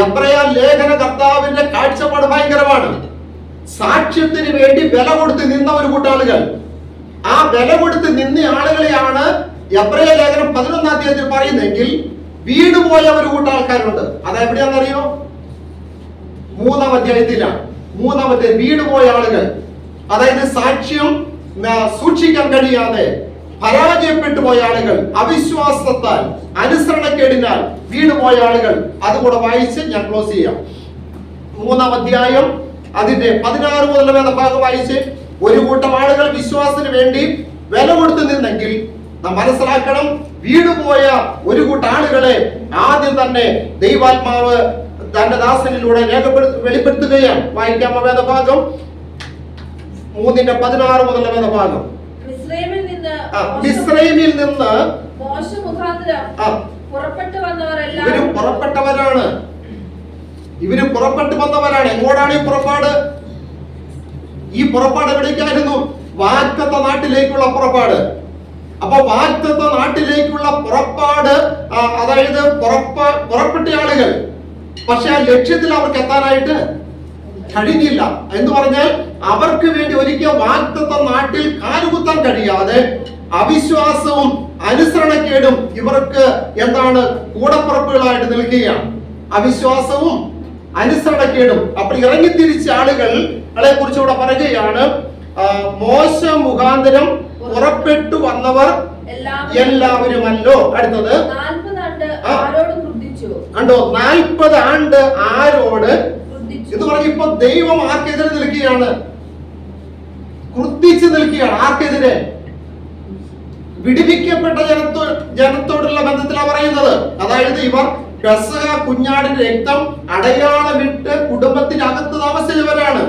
എബ്രയ ലേഖന കർത്താവിന്റെ കാഴ്ചപ്പാട് ഭയങ്കരമാണ്. സാക്ഷ്യത്തിന് വേണ്ടി വില കൊടുത്ത് നിന്ന ഒരു കൂട്ടാളുകൾ. ആ വില കൊടുത്ത് നിന്ന ആളുകളെയാണ് എബ്രയ ലേഖനം പതിനൊന്നാം തീയതി പറയുന്നെങ്കിൽ വീട് പോയ ഒരു കൂട്ടം ആൾക്കാരുണ്ട് അത് എവിടെയാണെന്നറിയോ? മൂന്നാം അധ്യായത്തിലാണ്. മൂന്നാമത്തെ വീട് പോയ ആളുകൾ. അതായത് സാക്ഷ്യം സൂക്ഷിക്കാൻ കഴിയാതെ പരാജയപ്പെട്ടു പോയ ആളുകൾ അവിശ്വാസത്താൽ അനുസരണക്കേടിനാൽ വീണ് പോയ ആളുകൾ അതുകൂടെ വായിച്ച് ഞാൻ ക്ലോസ് ചെയ്യാം. മൂന്നാം അധ്യായം അതിന്റെ പതിനാറ് മുതൽ വേദ ഭാഗം വായിച്ച് ഒരു കൂട്ടം ആളുകൾ വിശ്വാസത്തിന് വേണ്ടി വില കൊടുത്തു നിന്നെങ്കിൽ നാം മനസ്സിലാക്കണം വീട് പോയ ഒരു കൂട്ടം ആളുകളെ ആദ്യം തന്നെ ദൈവാത്മാവ് തന്റെ ദാസനിലൂടെ രേഖപ്പെടുത്തി വെളിപ്പെടുത്തുകയാണ്. വായിക്കാമ വേദഭാഗം? മൂന്നിന്റെ പതിനാറ് മുതൽ വേദഭാഗം. മിസ്രൈമിൽ നിന്ന് ഇവർ പുറപ്പെട്ടവരാണ്. ഇവർ പുറപ്പെട്ടു വന്നവരാണ്. എങ്ങോട്ടാണ് ഈ പുറപ്പാട്? ഈ പുറപ്പാട് എവിടേക്കായിരുന്നു? വാക്കത്തെ നാട്ടിലേക്കുള്ള പുറപ്പാട്. അപ്പൊ വാക്കത്തെ നാട്ടിലേക്കുള്ള പുറപ്പാട് അതായത് പുറപ്പ പുറപ്പെട്ട ആളുകൾ. പക്ഷെ ആ ലക്ഷ്യത്തിൽ അവർക്ക് എത്താനായിട്ട് കഴിഞ്ഞില്ല. എന്ന് പറഞ്ഞാൽ അവർക്ക് വേണ്ടി ഒരിക്കൽ വാക്തത്വ നാട്ടിൽ കാലുകുത്താൻ കഴിയാതെ അവിശ്വാസവും അനുസരണക്കേടും ഇവർക്ക് എന്താണ് കൂടപ്പുറപ്പുകളായിട്ട് നിൽക്കുകയാണ്. അവിശ്വാസവും അനുസരണക്കേടും. അപ്പോൾ ഇറങ്ങിത്തിരിച്ച ആളുകളെ കുറിച്ച് ഇവിടെ പറയുകയാണ് മോശ മുഖാന്തരം പുറപ്പെട്ടു വന്നവർ എല്ലാവരും എല്ലാവരുമല്ലോ. അടുത്തത്. കണ്ടോ നാൽപ്പത് ആണ്ട് ആരോട് ഇത് എന്ന് പറഞ്ഞ ഇപ്പൊ ദൈവം ആർക്കെതിരെ നിൽക്കുകയാണ്? ക്രുദ്ധിച്ച് നിൽക്കുകയാണ് ആർക്കെതിരെ? വിടിവിക്കപ്പെട്ട ജനത്തോ ജനത്തോടുള്ള ബന്ധത്തിലാണ് പറയുന്നത്. അതായത് ഇവർ പെസഹ കുഞ്ഞാടിന്റെ രക്തം അടയാളമിട്ട് കുടുംബത്തിനകത്ത് താമസിച്ചവരാണ്.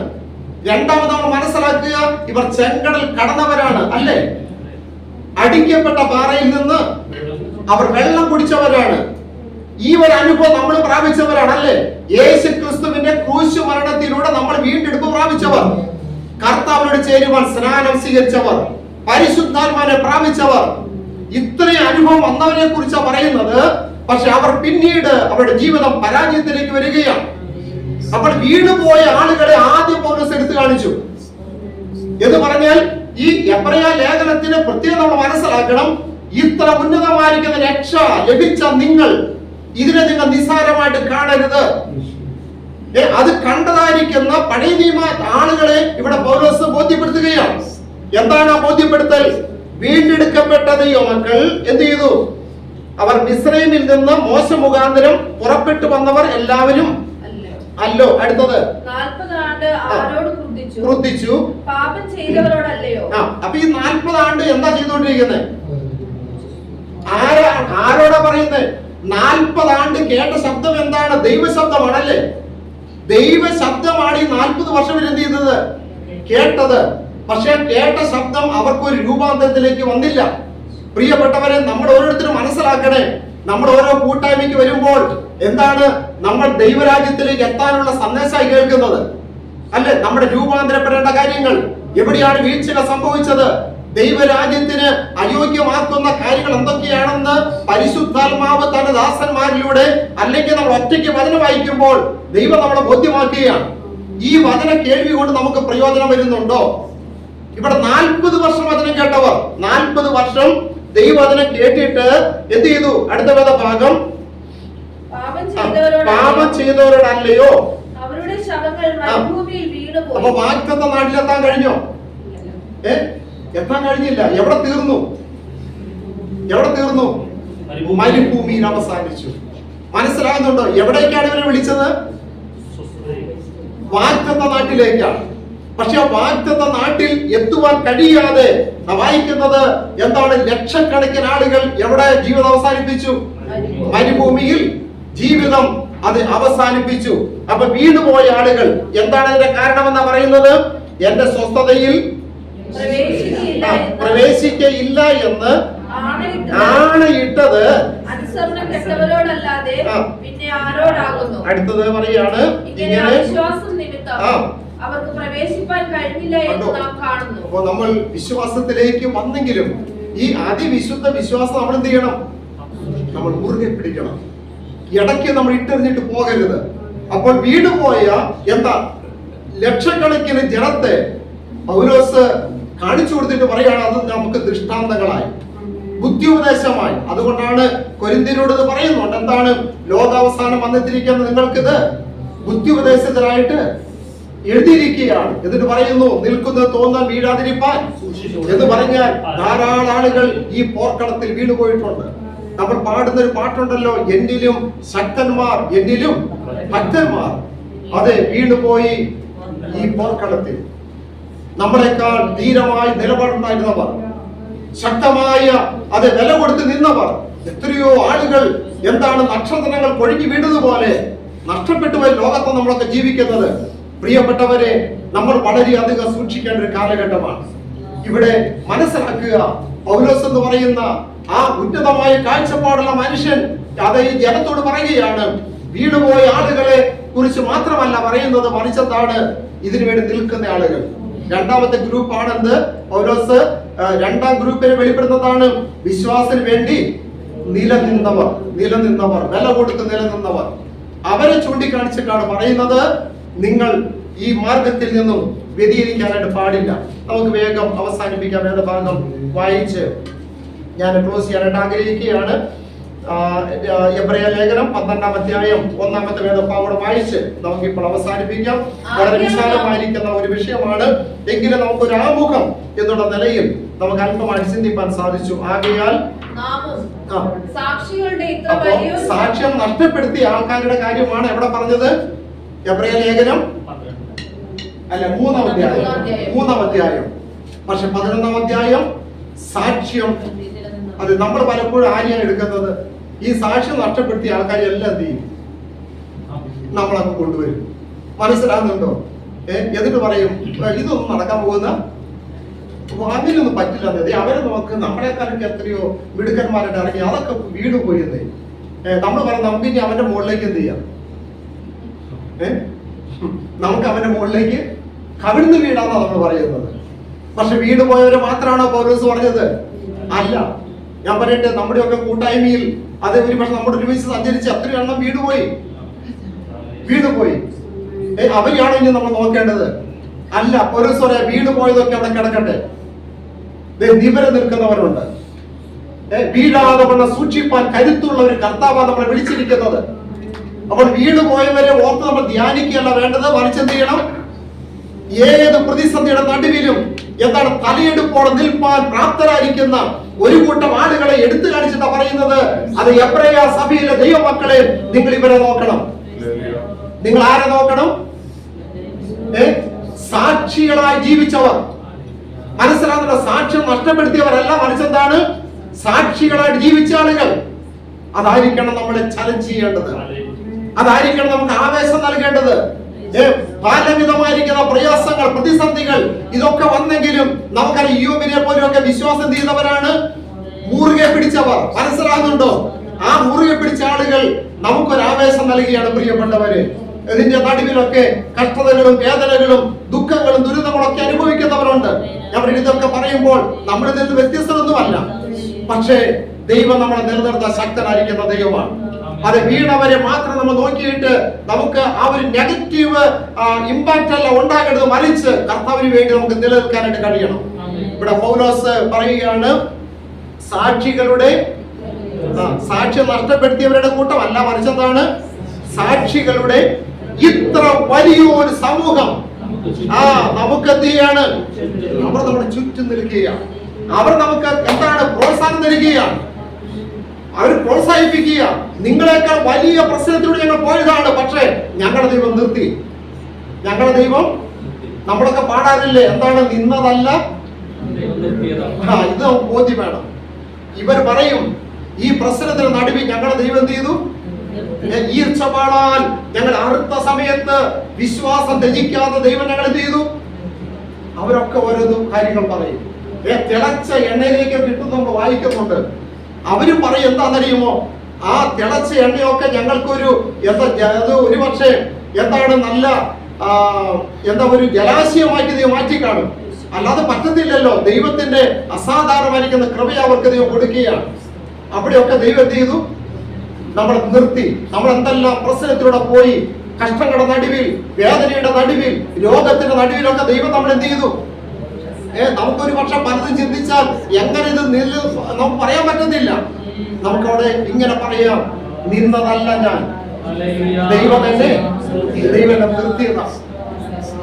രണ്ടാമത് നമ്മൾ മനസ്സിലാക്കുക ഇവർ ചെങ്കടൽ കടന്നവരാണ് അല്ലേ? അടിക്കപ്പെട്ട പാറയിൽ നിന്ന് അവർ വെള്ളം കുടിച്ചവരാണ്. ഈ ഒരു അനുഭവം നമ്മൾ പ്രാപിച്ചവരാണ് അല്ലേ? യേശു ക്രിസ്തുവിന്റെ ക്രൂശു മരണത്തിലൂടെ നമ്മൾ വീണ്ടെടുപ്പ് പ്രാപിച്ചവർ. കർത്താവിനോട് ചേരുവാൻ സ്നാനം സ്വീകരിച്ചവർ. പരിശുദ്ധാത്മാനെ പ്രാപിച്ചവർ. ഇത്രയും അനുഭവം വന്നവരെ കുറിച്ചാണ് പറയുന്നത്. പക്ഷെ അവർ പിന്നീട് അവരുടെ ജീവിതം പരാജയത്തിലേക്ക് വരികയാണ്. അപ്പോൾ വീട് പോയ ആളുകളെ ആദ്യം പൗരസ് എടുത്തു കാണിച്ചു. എന്ന് പറഞ്ഞാൽ ഈ എബ്രയ ലേഖനത്തിന് പ്രത്യേകം നമ്മൾ മനസ്സിലാക്കണം. ഇത്ര ഉന്നതമായിരിക്കുന്ന രക്ഷ ലഭിച്ച നിങ്ങൾ ഇതിനെ നിങ്ങൾ നിസ്സാരമായിട്ട് കാണരുത്. അത് കണ്ടതായിരിക്കുന്ന പഴയ നിയമ ആളുകളെ എന്താണ് ആ ബോധ്യപ്പെടുത്തൽ? വീണ്ടെടുക്കപ്പെട്ട ദൈവമക്കൾ എന്ത് ചെയ്തു? അവർ മിസ്രൈമിൽ നിന്ന് മോശ മുഖാന്തരം പുറപ്പെട്ടു വന്നവർ എല്ലാവരും അല്ലോ. അടുത്തത്. ക്രുദ്ധിച്ചു? പാപം ചെയ്തവരോടല്ലയോ? ആ അപ്പൊ ഈ നാൽപ്പത് ആണ്ട് എന്താ ചെയ്തുകൊണ്ടിരിക്കുന്നത് ആരാ ആരോടാ പറയുന്നത് നാൽപ്പത് ആണ്ട് കേട്ട ശബ്ദം എന്താണ്? ദൈവശബ്ദമാണല്ലേ? ദൈവ ശബ്ദമാണ് ഈ നാൽപ്പത് വർഷം എന്ത് ചെയ്തത്? കേട്ടത്. പക്ഷെ കേട്ട ശബ്ദം അവർക്ക് ഒരു രൂപാന്തരത്തിലേക്ക് വന്നില്ല. പ്രിയപ്പെട്ടവരെ നമ്മൾ ഓരോരുത്തരും മനസ്സിലാക്കണേ. നമ്മൾ ഓരോ കൂട്ടായ്മയ്ക്ക് വരുമ്പോൾ എന്താണ് നമ്മൾ ദൈവരാജ്യത്തിലേക്ക് എത്താനുള്ള സന്ദേശമായി കേൾക്കുന്നത്? അല്ലെ? നമ്മുടെ രൂപാന്തരപ്പെടേണ്ട കാര്യങ്ങൾ. എവിടെയാണ് വീഴ്ചകൾ സംഭവിച്ചത്? ദൈവരാജ്യത്തിന് അയോഗ്യമാക്കുന്ന കാര്യങ്ങൾ എന്തൊക്കെയാണെന്ന് പരിശുദ്ധാത്മാവ് തന്റെ ദാസന്മാരിലൂടെ അല്ലെങ്കിൽ നമ്മൾ ഒറ്റയ്ക്ക് വചനം വായിക്കുമ്പോൾ ദൈവം നമ്മളെ ബോധ്യമാക്കുകയാണ്. ഈ വചന കേൾവി കൊണ്ട് നമുക്ക് പ്രയോജനം വരുന്നുണ്ടോ? ഇവിടെ നാൽപ്പത് വർഷം വചനം കേട്ടവർ. നാൽപ്പത് വർഷം ദൈവവചനം കേട്ടിട്ട് എന്ത് ചെയ്തു? അടുത്ത വേദ ഭാഗം പാപം ചെയ്തവരോടല്ലയോ? അവരുടെ ശവങ്ങൾ മരുഭൂമിയിൽ അപ്പൊ വീണുപോയി വാക്തത്വ നാട്ടിലെത്താൻ കഴിഞ്ഞോ? ഏ? എത്താൻ കഴിഞ്ഞില്ല. എവിടെ തീർന്നു? എവിടെ തീർന്നു? മരുഭൂമിയിൽ. അവസാനിച്ചു. മനസ്സിലാകുന്നുണ്ടോ? എവിടേക്കാണ് ഇവരെ വിളിച്ചത്? വാക്തത്വ നാട്ടിലേക്കാണ്. പക്ഷെ വാക്തത്വ നാട്ടിൽ എത്തുവാൻ കഴിയാതെ സഹായിക്കുന്നത് വായിക്കുന്നത് എന്താണ് ലക്ഷക്കണക്കിന് ആളുകൾ എവിടെ ജീവിതം അവസാനിപ്പിച്ചു? മരുഭൂമിയിൽ ജീവിതം അത് അവസാനിപ്പിച്ചു. അപ്പൊ വീട് പോയ ആളുകൾ എന്താണ് അതിന്റെ കാരണമെന്നാ പറയുന്നത്? എന്റെ സ്വസ്ഥതയിൽ പ്രവേശിക്കയില്ല എന്ന് ആണയിട്ടത്. അടുത്തത് പറയാണ് ഇങ്ങനെ ആ. അവർക്ക് പ്രവേശിപ്പാൻ കഴിഞ്ഞില്ല എന്ന്? നാം കാണുന്നു. അപ്പോൾ നമ്മൾ വിശ്വാസത്തിലേക്ക് വന്നെങ്കിലും ഈ അതിവിശുദ്ധ വിശ്വാസം നമ്മൾ എന്ത് ചെയ്യണം? നമ്മൾ മുറുകെ പിടിക്കണം. ഇടയ്ക്ക് നമ്മൾ ഇട്ടെറിഞ്ഞിട്ട് പോകരുത്. അപ്പോൾ വീട് പോയ എന്താ? ലക്ഷക്കണക്കിന് ജനത്തെ പൗലോസ് കാണിച്ചു കൊടുത്തിട്ട് പറയുകയാണ് അത് നമുക്ക് ദൃഷ്ടാന്തങ്ങളായി ബുദ്ധിയുപദേശമായി. അതുകൊണ്ടാണ് കൊരിന്തിനോട് ഇത് പറയുന്നുണ്ട് എന്താണ് ലോകാവസാനം വന്നെത്തിരിക്കുന്ന നിങ്ങൾക്കിത് ബുദ്ധിയുപദേശത്തിനായിട്ട് എഴുതിയിരിക്കുകയാണ്. എന്നിട്ട് പറയുന്നു നിൽക്കുന്ന തോന്നാൻ വീഴാതിരിപ്പാൻ എന്ന് പറഞ്ഞാൽ ധാരാളം ആളുകൾ ഈ പോർക്കളത്തിൽ വീണുപോയിട്ടുണ്ട്. നമ്മൾ പാടുന്ന ഒരു പാട്ടുണ്ടല്ലോ എന്നിലും ശക്തന്മാർ എന്നിലും ഭക്തന്മാർ. അതെ വീണുപോയി ഈ പോർക്കളത്തിൽ നമ്മളെക്കാൾ ധീരമായി നിലപാടുണ്ടായിരുന്നവർ ശക്തമായ അത് വില കൊടുത്ത് നിന്നവർ എത്രയോ ആളുകൾ എന്താണ് നക്ഷത്രങ്ങൾ കൊഴുകി വീണതുപോലെ നഷ്ടപ്പെട്ടു പോയി ലോകത്ത് നമ്മളൊക്കെ ജീവിക്കുന്നത്. പ്രിയപ്പെട്ടവരെ നമ്മൾ വളരെയധികം സൂക്ഷിക്കേണ്ട ഒരു കാലഘട്ടമാണ്. ഇവിടെ മനസ്സിലാക്കുക പൗലോസ് എന്ന് പറയുന്ന ആ ഉന്നതമായ കാഴ്ചപ്പാടുള്ള മനുഷ്യൻ അത് ഈ ജനത്തോട് പറയുകയാണ് വീണുപോയ ആളുകളെ കുറിച്ച് മാത്രമല്ല പറയുന്നത് മറിച്ചെന്താണ്? ഇതിനു വേണ്ടി നിൽക്കുന്ന ആളുകൾ. രണ്ടാമത്തെ ഗ്രൂപ്പ് ആണെന്ന് പൗലോസ് രണ്ടാം ഗ്രൂപ്പിനെ വെളിപ്പെടുത്തുന്നതാണ് വിശ്വാസത്തിന് വേണ്ടി നിലനിന്നവർ നിലനിന്നവർ വില കൊടുത്ത് നിലനിന്നവർ. അവരെ ചൂണ്ടിക്കാണിച്ചിട്ടാണ് പറയുന്നത് നിങ്ങൾ ഈ മാർഗത്തിൽ നിന്നും വ്യതിചലിക്കാനായിട്ട് പാടില്ല. നമുക്ക് വേഗം അവസാനിപ്പിക്കാം. വേദഭാഗം വായിച്ച് ഞാൻ ക്ലോസ് ചെയ്യാനായിട്ട് ആഗ്രഹിക്കുകയാണ്. എബ്രായ ലേഖനം പന്ത്രണ്ടാം അധ്യായം ഒന്നാമത്തെ വേദഭാഗം വായിച്ച് നമുക്ക് ഇപ്പോൾ അവസാനിപ്പിക്കാം വളരെ വിശാലമായിരിക്കുന്ന ഒരു വിഷയമാണ്. എങ്കിലും നമുക്ക് ഒരു ആമുഖം എന്നുള്ള നിലയിൽ നമുക്ക് അല്പമായി ചിന്തിപ്പാൻ സാധിച്ചു. ആകയാൽ സാക്ഷികളുടെ സാക്ഷ്യം നഷ്ടപ്പെടുത്തിയ ആൾക്കാരുടെ കാര്യമാണ് എവിടെ പറഞ്ഞത്. എബ്രായ ലേഖനം? അല്ല മൂന്നാം അധ്യായം. മൂന്നാം അധ്യായം. പക്ഷെ പതിനൊന്നാം അധ്യായം സാക്ഷ്യം. അത് നമ്മൾ പലപ്പോഴും ആരെയാണ് എടുക്കുന്നത്? ഈ സാക്ഷ്യം നഷ്ടപ്പെടുത്തിയ ആൾക്കാരെ എല്ലാം എന്ത് ചെയ്യും? നമ്മളങ്ങ് കൊണ്ടുവരും. മനസ്സിലാകുന്നുണ്ടോ? എന്നിട്ട് പറയും ഇതൊന്നും നടക്കാൻ പോകുന്ന അതിലൊന്നും പറ്റില്ല അതെ അവരെ നോക്ക് നമ്മളെക്കാളൊക്കെ എത്രയോ മിടുക്കന്മാരുടെ ഇറങ്ങി അതൊക്കെ വീട് പോയെന്നേ നമ്മൾ പറയാം നമുക്ക് ഇനി അവന്റെ മുകളിലേക്ക് എന്ത് ചെയ്യാം? നമുക്ക് അവന്റെ മുകളിലേക്ക് കവിഴ്ന്ന് വീടാണോ നമ്മൾ പറയുന്നത്. പക്ഷെ വീട് പോയവരെ മാത്രമാണോ പൗലോസ് പറഞ്ഞത്? അല്ല. ഞാൻ പറയട്ടെ നമ്മുടെയൊക്കെ കൂട്ടായ്മയിൽ അതേ ഒരു പക്ഷെ നമ്മുടെ ഒരുമിച്ച് സഞ്ചരിച്ച് അത്രയും എണ്ണം വീട് പോയി. വീട് പോയി. അവരെയാണോ ഇനി നമ്മൾ നോക്കേണ്ടത്? അല്ല പൗലോസ് പറയാ വീട് പോയതൊക്കെ അവിടെ കിടക്കട്ടെ. നിവരെ നിൽക്കുന്നവരുണ്ട്. വീഴാതെ സൂക്ഷിപ്പാൻ കരുത്തുള്ള ഒരു കർത്താവാണ് നമ്മളെ വിളിച്ചിരിക്കുന്നത്. അപ്പോൾ വീട് പോയവരെ ഓർത്ത് നമ്മൾ ധ്യാനിക്കുകയല്ല വേണ്ടത്. മറിച്ച് എന്ത് ചെയ്യണം? ഏത് പ്രതിസന്ധിയുടെ നടുവിലും എന്താണ് തലയെടുപ്പോടെ നിൽപ്പാൻ പ്രാപ്തരായിരിക്കുന്ന ഒരു കൂട്ടം ആളുകളെ എടുത്തു കാണിച്ചിട്ടാ പറയുന്നത്. അത് എബ്രയ സഭയിലെ ദൈവമക്കളെ നിങ്ങൾ ഇവരെ നോക്കണം. നിങ്ങൾ ആരെ നോക്കണം? ഏ? സാക്ഷികളായി ജീവിച്ചവർ. മനസ്സിലാകുന്ന സാക്ഷ്യം നഷ്ടപ്പെടുത്തിയവരല്ല. മറിച്ചെന്താണ് സാക്ഷികളായിട്ട് ജീവിച്ച ആളുകൾ. അതായിരിക്കണം നമ്മളെ ചലഞ്ച് ചെയ്യേണ്ടത്. അതായിരിക്കണം നമുക്ക് ആവേശം നൽകേണ്ടത്. പലവിധമായിരിക്കുന്ന പ്രയാസങ്ങൾ പ്രതിസന്ധികൾ ഇതൊക്കെ വന്നെങ്കിലും നമുക്കറിയാം യോബിനെ പോലെയൊക്കെ വിശ്വാസം ചെയ്തവരാണ് മുറുകെ പിടിച്ചവർ. മനസ്സിലാകുന്നുണ്ടോ? ആ മുറുകെ പിടിച്ച ആളുകൾ നമുക്കൊരു ആവേശം നൽകുകയാണ് പ്രിയപ്പെട്ടവര്. ഇതിന്റെ നടുവിലൊക്കെ കഷ്ടതകളും വേദനകളും ദുഃഖങ്ങളും ദുരിതങ്ങളും ഒക്കെ അനുഭവിക്കുന്നവരുണ്ട്. ഞാൻ ഇതൊക്കെ പറയുമ്പോൾ നമ്മളിൽ ഇതിൽ വ്യത്യസ്തമൊന്നുമല്ല പക്ഷേ ദൈവം നമ്മളെ നിലനിർത്താൻ ശക്തനായിരിക്കുന്ന ദൈവമാണ്. അത് വീണവരെ മാത്രം നമ്മൾ നോക്കിയിട്ട് നമുക്ക് ആ ഒരു നെഗറ്റീവ് ഇമ്പാക്റ്റ് അല്ല ഉണ്ടാകേണ്ടത് മറിച്ച് കർത്താവിന് വേണ്ടി നമുക്ക് നിലനിൽക്കാനായിട്ട് കഴിയണം. ഇവിടെ പൗലോസ് പറയുകയാണ് സാക്ഷികളുടെ സാക്ഷ്യം നഷ്ടപ്പെടുത്തിയവരുടെ കൂട്ടമല്ല മറിച്ചെന്താണ് സാക്ഷികളുടെ ഇത്ര വലിയൊരു സമൂഹം. ആ നമുക്ക് എന്ത് ചെയ്യാണ്? അവർ നമ്മുടെ ചുറ്റും നിൽക്കുകയാണ്. അവർ നമുക്ക് എന്താണ് പ്രോത്സാഹനം നൽകുകയാണ്? അവർ പ്രോത്സാഹിപ്പിക്കുക. നിങ്ങളെക്കാൾ വലിയ പ്രശ്നത്തിലൂടെ ഞങ്ങൾ പോയതാണ്. പക്ഷേ ഞങ്ങളുടെ ദൈവം നിർത്തി. ഞങ്ങളുടെ ദൈവം നമ്മളൊക്കെ പാടാറില്ലേ? എന്താണ്? നിന്നതല്ല. ഇത് ബോധ്യം വേണം ഇവർ പറയും ഈ പ്രശ്നത്തിന് നടുവിൽ ഞങ്ങളുടെ ദൈവം എന്ത് ചെയ്തു? ഈർച്ച ഈർച്ചപാടാൻ ഞങ്ങൾ അടുത്ത സമയത്ത് വിശ്വാസം ത്യജിക്കാത്ത ദൈവം ഞങ്ങൾ എന്ത് ചെയ്തു? അവരൊക്കെ ഓരോന്നും കാര്യങ്ങൾ പറയും. തിളച്ച എണ്ണയിലേക്ക് കിട്ടും നമ്മൾ വായിക്കുന്നുണ്ട്. അവരും പറയും എന്താണെന്നറിയുമോ? ആ തിളച്ച എണ്ണയൊക്കെ ഞങ്ങൾക്കൊരു എന്താ അത് ഒരു പക്ഷേ എന്താണ് നല്ല എന്താ ഒരു ജലാശയമാക്കി ദൈവം മാറ്റിക്കാണും. അല്ലാതെ പറ്റത്തില്ലല്ലോ ദൈവത്തിന്റെ അസാധാരണമായിരിക്കുന്ന കൃപ അവർക്ക് ദൈവം കൊടുക്കുകയാണ്. അവിടെയൊക്കെ ദൈവം എന്ത് ചെയ്തു? നമ്മൾ നിർത്തി. നമ്മൾ എന്തെല്ലാം പ്രശ്നത്തിലൂടെ പോയി? കഷ്ടങ്ങളുടെ നടുവിൽ വേദനയുടെ നടുവിൽ രോഗത്തിന്റെ നടുവിലൊക്കെ ദൈവം നമ്മൾ എന്ത് ചെയ്തു? നമുക്കൊരു പക്ഷെ പലതും ചിന്തിച്ചാൽ എങ്ങനെ ഇത് നില്ല് നമുക്ക് പറയാൻ പറ്റുന്നില്ല നമുക്കവിടെ ഇങ്ങനെ പറയാം നിന്നതല്ല ഞാൻ. ദൈവം എന്നെ ദൈവം എന്നെ നിർത്തിയതാണ്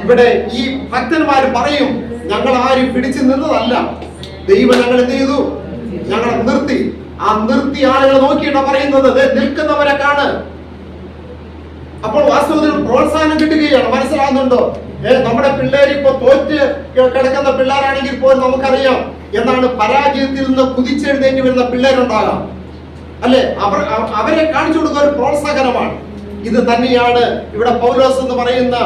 ഇവിടെ ഈ ഭക്തന്മാർ പറയും ഞങ്ങൾ ആരും പിടിച്ചു നിന്നതല്ല. ദൈവം ഞങ്ങൾ എന്ത് ചെയ്തു? ഞങ്ങളെ നിർത്തി. ആ നിർത്തി ആളുകൾ നോക്കിയിട്ടാ പറയുന്നത്. നിൽക്കുന്നവരെ കാണ് അപ്പോൾ വാസ്തവത്തിൽ പ്രോത്സാഹനം കിട്ടുകയാണ്. മനസ്സിലാകുന്നുണ്ടോ? നമ്മുടെ പിള്ളേർ ഇപ്പൊ തോറ്റ് കിടക്കുന്ന പിള്ളേരാണെങ്കിൽ പോലും നമുക്കറിയാം എന്നാണ് പരാജയത്തിൽ നിന്ന് കുതിച്ചെഴുന്നേറ്റ് വരുന്ന പിള്ളേരുണ്ടാകാം. അല്ലെ? അവർ അവരെ കാണിച്ചു കൊടുക്കുന്ന ഒരു പ്രോത്സാഹനമാണ്. ഇത് തന്നെയാണ് ഇവിടെ പൗലോസ് എന്ന് പറയുന്ന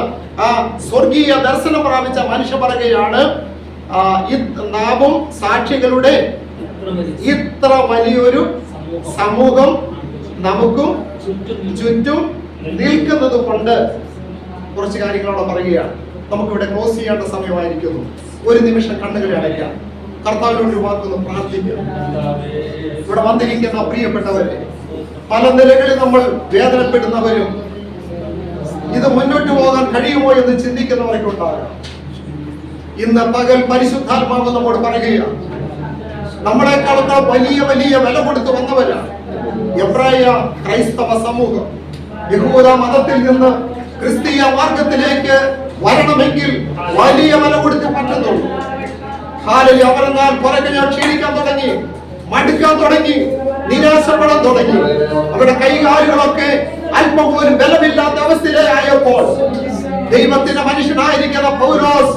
ആ സ്വർഗീയ ദർശനം പ്രാപിച്ച മനുഷ്യ പറയുകയാണ് നാമും സാക്ഷികളുടെ ഇത്ര വലിയൊരു സമൂഹം നമുക്കും ചുറ്റും നിൽക്കുന്നത് കൊണ്ട് കുറച്ച് കാര്യങ്ങളോടെ പറയുകയാണ്. നമുക്കിവിടെ ക്ലോസ് ചെയ്യേണ്ട സമയമായിരിക്കുന്നു. ഒരു നിമിഷം കണ്ണുകളെ അടയ്ക്കാം. കർത്താവിനോട് വാക്കുന്നു പ്രാർത്ഥിക്കുക പ്രാർത്ഥിക്കാം. ഇവിടെ വന്നിരിക്കുന്ന പ്രിയപ്പെട്ടവരെ പല നിലകളിൽ നമ്മൾ വേദനപ്പെടുന്നവരും ഇത് മുന്നോട്ട് പോകാൻ കഴിയുമോ എന്ന് ചിന്തിക്കുന്നവരൊക്കെ ഉണ്ടാകാം. ഇന്ന് പകൽ പരിശുദ്ധാത്മാവ് നമ്മോട് പറയുകയാണ് നമ്മളെക്കാളും വലിയ വലിയ വില കൊടുത്തു വന്നവരാണ്. എബ്രായ ക്രൈസ്തവ സമൂഹം യഹൂദ മതത്തിൽ നിന്ന് ക്രിസ്തീയ മാർഗത്തിലേക്ക് വരണമെങ്കിൽ വലിയ വില കൊടുത്ത് പറ്റുന്നുള്ളൂ. അവരെന്നാൽ പുറകെ ഞാൻ ക്ഷീണിക്കാൻ തുടങ്ങി മടുക്കാൻ തുടങ്ങി നിരാശപ്പെടാൻ തുടങ്ങി. അവരുടെ കൈകാലുകളൊക്കെ അല്പം പോലും ബലമില്ലാത്ത അവസ്ഥയിലായപ്പോൾ ദൈവത്തിന്റെ മനുഷ്യനായിരിക്കുന്ന പൗരോസ്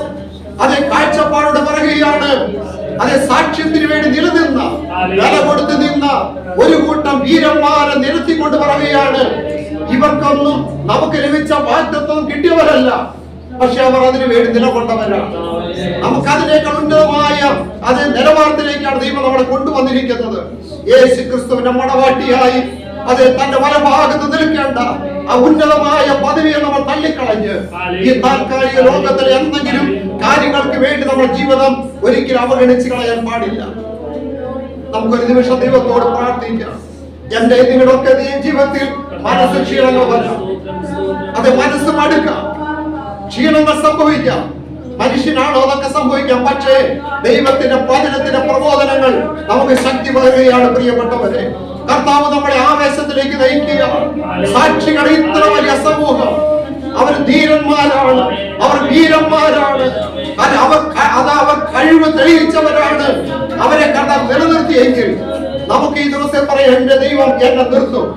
അതെ കാഴ്ചപ്പാടോട് പറയുകയാണ് അതെ സാക്ഷ്യത്തിന് വേണ്ടി നിലനിന്ന വില കൊടുത്ത് നിന്ന ഒരു കൂട്ടം വീരന്മാരെ നിരത്തിക്കൊണ്ട് പറയുകയാണ് ഇവർക്കൊന്നും നമുക്ക് ലഭിച്ച വാഗ്ദത്വം കിട്ടിയവരല്ല. പക്ഷെ അവർ അതിനു വേണ്ടി നിലകൊണ്ടവരാണ്. നമുക്ക് അതിനേക്കാൾ ഉന്നതമായ അതേ നിലവാരത്തിലേക്കാണ് ദൈവം നമ്മളെ കൊണ്ടുവന്നിരിക്കുന്നത്. യേശു ക്രിസ്തുവിന്റെ മണവാട്ടിയായി അത് തന്റെ വലഭാഗത്ത് നിൽക്കേണ്ട ആ ഉന്നതമായ പദവിയെ നമ്മൾ തള്ളിക്കളഞ്ഞ് ഈ താൽക്കാലിക ലോകത്തിലെ എന്തെങ്കിലും കാര്യങ്ങൾക്ക് വേണ്ടി നമ്മുടെ ജീവിതം ഒരിക്കലും അവഗണിച്ച് കളയാൻ പാടില്ല. നമുക്കൊരു നിമിഷം ദൈവത്തോട് പ്രാർത്ഥിക്കാം. എന്റെ ഈ ജീവിതത്തിൽ മനസ്സ് ക്ഷീണങ്ങൾ വരാം അത് മനസ്സ് മടുക്കാം ക്ഷീണങ്ങൾ സംഭവിക്കാം. മനുഷ്യനാണോ അതൊക്കെ സംഭവിക്കാം. പക്ഷേ ദൈവത്തിന്റെ വചനത്തിന്റെ പ്രബോധനങ്ങൾ നമുക്ക് ശക്തി പകരുകയാണ് പ്രിയപ്പെട്ടവരെ. കർത്താവ് നമ്മളെ ആവേശത്തിലേക്ക് നയിക്കുക സാക്ഷികൾ ഇത്ര വലിയ സമൂഹം. അവർ ധീരന്മാരാണ്. അവർ വീരന്മാരാണ്. അവർ അത് അവർ കഴിവ് തെളിയിച്ചവരാണ്. അവരെ കർത്താവ് നിലനിർത്തിയെങ്കിൽ നമുക്ക് ഈ ദിവസം പറയാം എന്റെ ദൈവം എന്നെ നിർത്തും.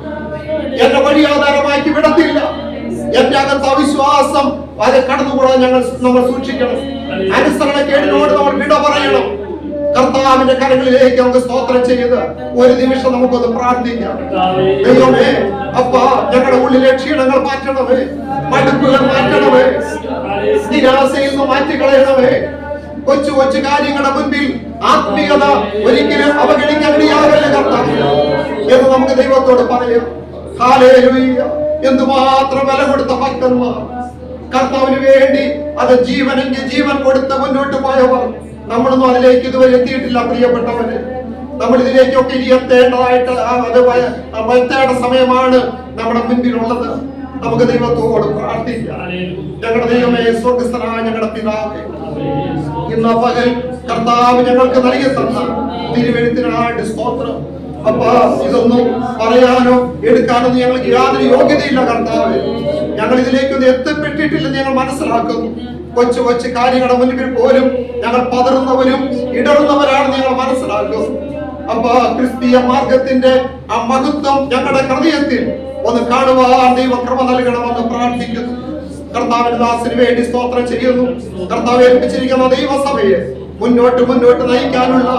എന്നെ വഴിയാധാരമാക്കി വിടത്തില്ല. എന്റെ അകത്ത് അവിശ്വാസം അത് കടന്നുകൂടാതെ ഞങ്ങൾ നമ്മൾ സൂക്ഷിക്കണം. അനുസരണക്കേടിനോട് നമ്മൾ വിട പറയണം. കർത്താവിന്റെ കരങ്ങളിലേക്ക് നമുക്ക് സ്തോത്രം ചെയ്ത് ഒരു നിമിഷം നമുക്കൊന്ന് പ്രാർത്ഥിക്കാം. ദൈവമേ അപ്പ ഞങ്ങളുടെ ഉള്ളിലെ ക്ഷീണങ്ങൾ മാറ്റണമേ. മടുപ്പുകൾ മാറ്റണമേ. നിരാശയിൽ നിന്ന് മാറ്റിക്കളയണമേ. കൊച്ചു കൊച്ചു കാര്യങ്ങളുടെ മുൻപിൽ ആത്മീയത ഒരിക്കലും അവഗണിക്കാൻ കഴിയാതല്ല കർത്താവ്. എന്ന് നമുക്ക് ദൈവത്തോട് പറയാം. ഹാലേലൂയ എന്തുമാത്രം വില കൊടുത്ത ഭക്തന്മാർ? കർത്താവിന് വേണ്ടി അത് ജീവനെങ്കിൽ ജീവൻ കൊടുത്ത് മുന്നോട്ട് പോയവർ നമ്മളൊന്നും അതിലേക്ക് ഇതുവരെ എത്തിയിട്ടില്ല പ്രിയപ്പെട്ടവര് നമ്മൾ ഇതിലേക്കൊക്കെ ഇനി എത്തേണ്ടതായിട്ട് അത് എത്തേണ്ട സമയമാണ് നമ്മുടെ മുൻപിലുള്ളത്. നമുക്ക് ദൈവത്തോട് പ്രാർത്ഥിക്കാം. ഞങ്ങളുടെ ദൈവമേ സ്വർഗസ്ഥനായ ഞങ്ങളുടെ പിതാവേ ഇന്ന് പകൽ കർത്താവ് ഞങ്ങൾക്ക് നൽകി തന്ന തിരുവെഴുത്തിനായിട്ട് സ്തോത്രം. അപ്പ ഇതൊന്നും പറയാനോ എടുക്കാനോ ഞങ്ങൾക്ക് യാതൊരു യോഗ്യതയില്ല കർത്താവ്. ഞങ്ങൾ ഇതിലേക്കൊന്നും എത്തപ്പെട്ടിട്ടില്ലെന്ന് ഞങ്ങൾ മനസ്സിലാക്കുന്നു കൊച്ചു കൊച്ചു കാര്യങ്ങളുടെ മുന്നിൽ പോലും ഞങ്ങൾ പതറുന്നവരും ഇടറുന്നവരാണെന്ന് ഞങ്ങൾ മനസ്സിലാക്കും. അപ്പൊ ക്രിസ്തീയ മാർഗത്തിന്റെ ആ മഹത്വം ഞങ്ങളുടെ ഹൃദയത്തിൽ ഒന്ന് കാണുവാൻ ദൈവം ക്രമ നൽകണമെന്ന് പ്രാർത്ഥിക്കുന്നു. കർത്താവിന്റെ ദാസിന് വേണ്ടി സ്തോത്രം ചെയ്യുന്നു. കർത്താവ് ഏൽപ്പിച്ചിരിക്കുന്ന ദൈവസഭയെ മുന്നോട്ട് മുന്നോട്ട് നയിക്കാനുള്ള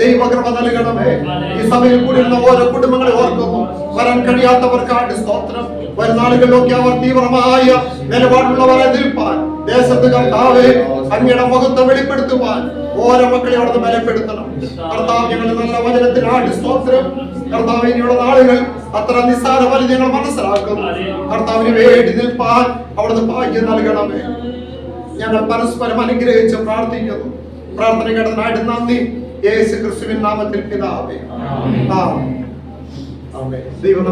ദൈവകൃപ നൽകണമേ. ഈ സഭയിൽ കൂടിയുള്ള ഓരോ കുടുംബങ്ങളെ ഓർക്കുന്നു വരാൻ കഴിയാത്തവർക്കാണ് സ്തോത്രം. വരുന്നാളുകളിലൊക്കെ അവർ തീവ്രമായ നിലപാടുള്ളവരെ നിൽപ്പാൻ ദേശത്ത് കർത്താവെ അങ്ങയുടെ മഹത്വം വെളിപ്പെടുത്തുവാൻ ഓരോ മക്കളെ അവിടുന്ന് ബലപ്പെടുത്തണം. കർത്താവ് ഞങ്ങൾ നല്ല വചനത്തിനാണ് സ്തോത്രം. കർത്താവ് ഇനിയുള്ള നാളുകൾ അത്ര നിസ്സാരമല്ല ഞങ്ങൾ മനസ്സിലാക്കുന്നു കർത്താവിന് വേണ്ടി നിൽപ്പാൻ അവിടുന്ന് ഭാഗ്യം നൽകണമേ. ഞങ്ങൾ പരസ്പരം അനുഗ്രഹിച്ച് പ്രാർത്ഥിക്കുന്നു. പ്രാർത്ഥന കേട്ടതിനായിട്ട് നന്ദി. இயேசு கிறிஸ்துவின் நாமத்தில் பிதாவே ஆமென். ஆமென். தெய்வம்